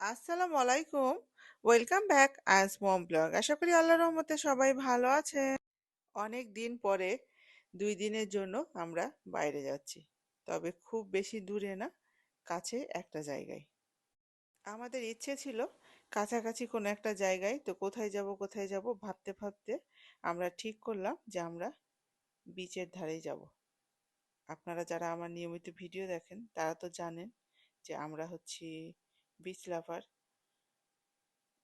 আসসালামু আলাইকুম। Welcome back আজ মম ব্লগ। আশা করি আল্লাহর রহমতে সবাই ভালো আছে অনেক দিন পরে দুই দিনের জন্য আমরা বাইরে যাচ্ছি। তবে খুব বেশি দূরে না, কাছে একটা জায়গায়। আমাদের ইচ্ছে ছিল কাছাকাছি কোনো একটা জায়গায়, তো কোথায় যাব কোথায় যাব ভাবতে ভাবতে আমরা ঠিক করলাম যে আমরা বিচের ধারেই যাব। আপনারা যারা আমার নিয়মিত ভিডিও দেখেন, তারা তো জানেন যে আমরা হচ্ছি বিচ লাভার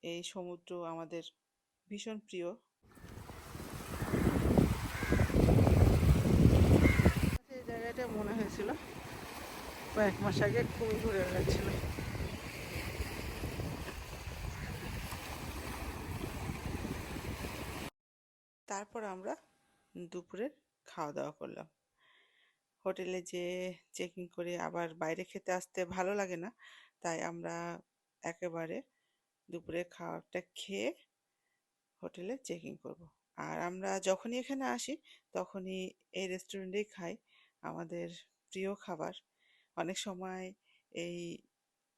এই সমুদ্র আমাদের ভীষণ প্রিয়। এই জায়গাটা মনে হয়েছিল কয়েক মাস আগে খুবই ঘুরে গেছিল তারপর আমরা দুপুরের খাওয়া দাওয়া করলাম। হোটেলে যে চেকিং করে আবার বাইরে খেতে আসতে ভালো লাগে না। তাই আমরা একেবারে দুপুরের খাবারটা খেয়ে হোটেলে চেকিং করব। আর আমরা যখনই এখানে আসি, তখনই এই রেস্টুরেন্টেই খাই। আমাদের প্রিয় খাবার। অনেক সময় এই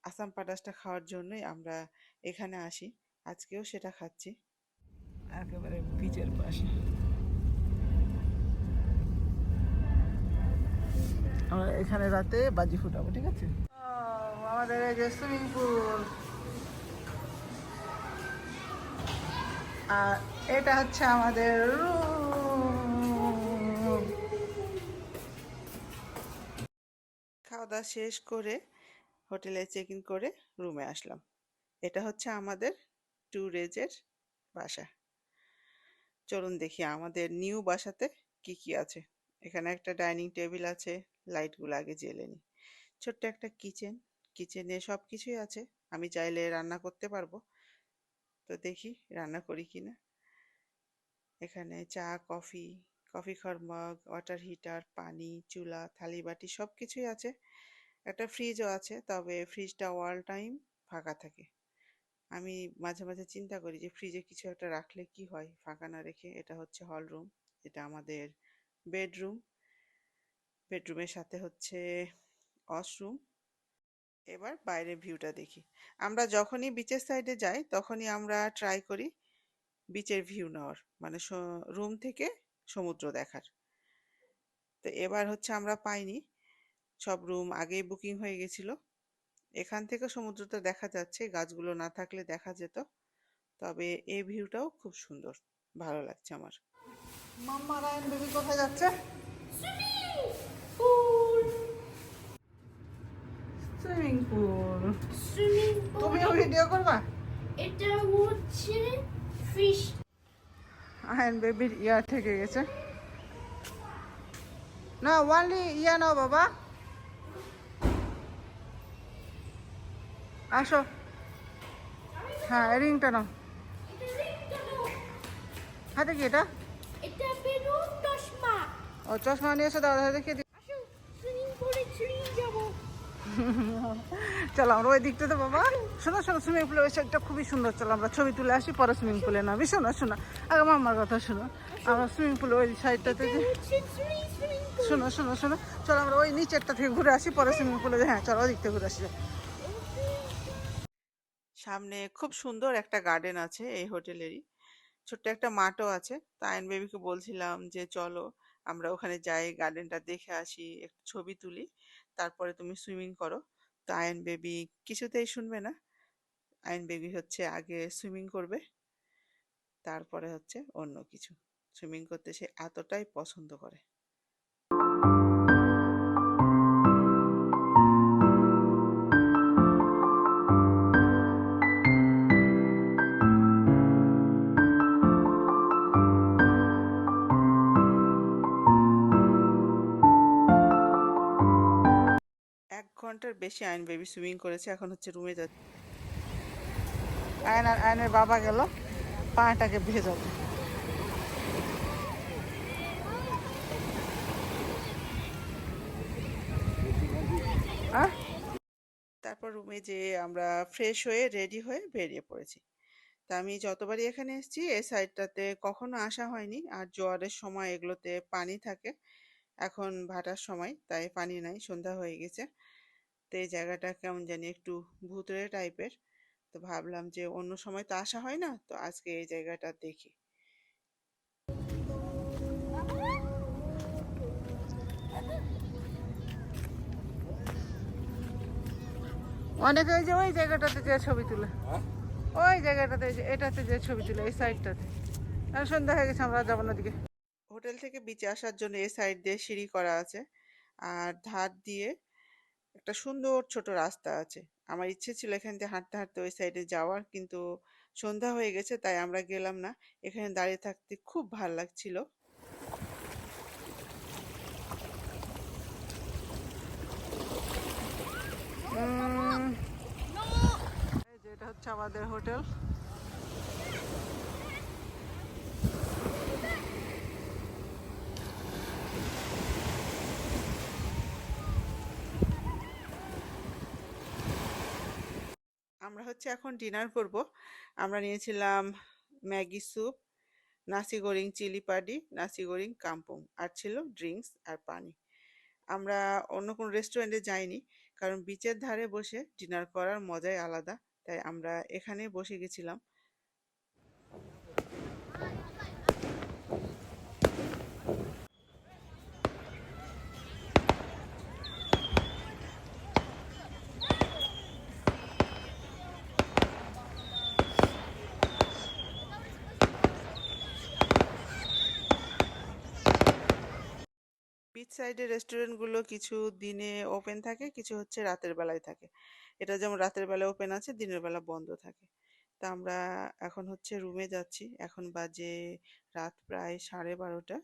আসাম পাটাসটা খাওয়ার জন্যই আমরা এখানে আসি। আজকেও সেটা খাচ্ছি। একেবারে বিচের পাশে। আমরা এখানে রাতে বাজি ফুটাবো, ঠিক আছে? আমাদের এই যে সুইমিং পুল। আর এটা হচ্ছে আমাদের রুম খাওয়া দাওয়া শেষ করে হোটেলে চেক ইন করে রুমে আসলাম। এটা হচ্ছে আমাদের ট্যুরেজের বাসা। চলুন দেখি আমাদের নিউ বাসাতে কি কি আছে। এখানে একটা ডাইনিং টেবিল আছে লাইটগুলো আগে জ্বেলে নিই। ছোট্ট একটা কিচেন, কিচেনে সব কিছুই আছে। আমি চাইলে রান্না করতে পারব। তো দেখি রান্না করি কি না এখানে চা, কফি কফি খাওয়ার মগ ওয়াটার হিটার, পানি, চুলা, থালি বাটি সব কিছুই আছে। একটা ফ্রিজও আছে, তবে ফ্রিজটা অল টাইম ফাঁকা থাকে। আমি মাঝে মাঝে চিন্তা করি যে ফ্রিজে কিছু একটা রাখলে কি হয়? ফাঁকা না রেখে এটা হচ্ছে হল রুম এটা আমাদের বেডরুম বেডরুমের সাথে হচ্ছে ওয়াশরুম। এবার বাইরের ভিউটা দেখি। আমরা যখনই বিচের সাইডে যাই তখনই আমরা ট্রাই করি বিচের ভিউ নেওয়ার মানে রুম থেকে সমুদ্র দেখার। তো এবার হচ্ছে আমরা পাইনি। সব রুম আগেই বুকিং হয়ে গেছিল। এখান থেকে সমুদ্রটা দেখা যাচ্ছে গাছগুলো না থাকলে দেখা যেত। তবে এই ভিউটাও খুব সুন্দর ভালো লাগছে আমার। মাম্মা রায়ন বেবি কোথায় যাচ্ছে? Swimming pool. সুইমিং তুমিও ভিডিও করবা? এটা হচ্ছে ফিশ আয়ন বেবির ইয়া থেকে গেছে। না ওয়ানলি ইয়া নাও বাবা। আসো। হ্যাঁ রিংটা নাও। হাতে কি এটা? ও চশমা নিয়ে এসে দাদা দেখিয়ে দিই আসো সুইমিং পুলে ছুঁড়ি যাব চলো, আমরা ওই দিকটাতে বাবা। শোনো শোনো সুইমিং পুলের ওই সাইডটা খুবই সুন্দর। চলো, আমরা ছবি তুলে আসি পরে সুইমিং পুলে নামি। শোনো শোনো, আগে মামার কথা শোনো। আমরা সুইমিং পুলের ওই সাইডটাতে শোনো শোনো শোনো। চলো, আমরা ওই নিচেরটা থেকে ঘুরে আসি, পরে সুইমিং পুলে হ্যাঁ চলো, ওই দিক থেকে ঘুরে আসি। সামনে খুব সুন্দর একটা গার্ডেন আছে এই হোটেলেরই ছোট্ট একটা মাঠও আছে। তাইন বেবিকে বলছিলাম যে, চলো আমরা ওখানে যাই, গার্ডেনটা দেখে আসি, একটু ছবি তুলি। তারপরে তুমি সুইমিং করো। তো আয়ন বেবি কিছুতেই শুনবে না। আয়ন বেবি হচ্ছে আগে সুইমিং করবে, তারপরে হচ্ছে অন্য কিছু। সুইমিং করতে সে এতটাই পছন্দ করে। ঘণ্টার বেশি আয়ন বেবি সুইমিং করেছে, এখন হচ্ছে রুমে যাচ্ছে। আয়ন আর আয়নের বাবা গেল, পাটাকে আহ? তারপর রুমে যে আমরা ফ্রেশ হয়ে রেডি হয়ে বেরিয়ে পড়েছি। তা আমি যতবারই এখানে এসেছি, এই সাইডটাতে কখনো আসা হয়নি, আর জোয়ারের সময় এগুলোতে পানি থাকে। এখন ভাটার সময়, তাই পানি নাই, সন্ধ্যা হয়ে গেছে। তো এই জায়গাটা কেমন জানি একটু ভূতরে টাইপের তো ভাবলাম যে অন্য সময় তো আসা হয় না তো আজকে এই জায়গাটা দেখি। অনেকে ওই যে ওই জায়গাটাতে যে ছবি তুলে। ওই জায়গাটাতে যে এটাতে যে ছবি তুলে এই সাইডটাতে সন্ধ্যা হয়ে গেছে আমরা যাব না দিকে হোটেল থেকে বিচে আসার জন্য এই সাইড দিয়ে সিঁড়ি করা আছে। আর ধার দিয়ে একটা সুন্দর ছোট রাস্তা আছে। আমার ইচ্ছে ছিল এখান থেকে হাঁটতে হাঁটতে ওই সাইডে যাওয়ার কিন্তু সন্ধ্যা হয়ে গেছে তাই আমরা গেলাম না। এখানে দাঁড়িয়ে থাকতে খুব ভালো লাগছিল। উম, এই যে এটা হচ্ছে আমাদের হোটেল আমরা হচ্ছে এখন ডিনার করব। আমরা নিয়েছিলাম ম্যাগি স্যুপ নাসি গোরিং চিলি পাডি নাসি গোরিং কাম্পুং আর ছিল ড্রিঙ্কস আর পানি। আমরা অন্য কোনো রেস্টুরেন্টে যাইনি, কারণ বিচের ধারে বসে ডিনার করার মজাই আলাদা, তাই আমরা এখানে বসে গেছিলাম। সাইডের রেস্টুরেন্টগুলো কিছু দিনে ওপেন থাকে, কিছু হচ্ছে রাতের বেলায় থাকে। এটা যেমন রাতের বেলা ওপেন আছে, দিনের বেলা বন্ধ থাকে। তা আমরা এখন হচ্ছে রুমে যাচ্ছি। এখন বাজে রাত প্রায় সাড়ে বারোটা।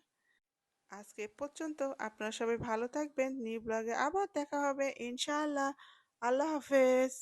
আজকে পর্যন্ত। আপনারা সবাই ভালো থাকবেন। নিউ ব্লগে আবার দেখা হবে। ইনশাআল্লাহ। আল্লাহ হাফেজ।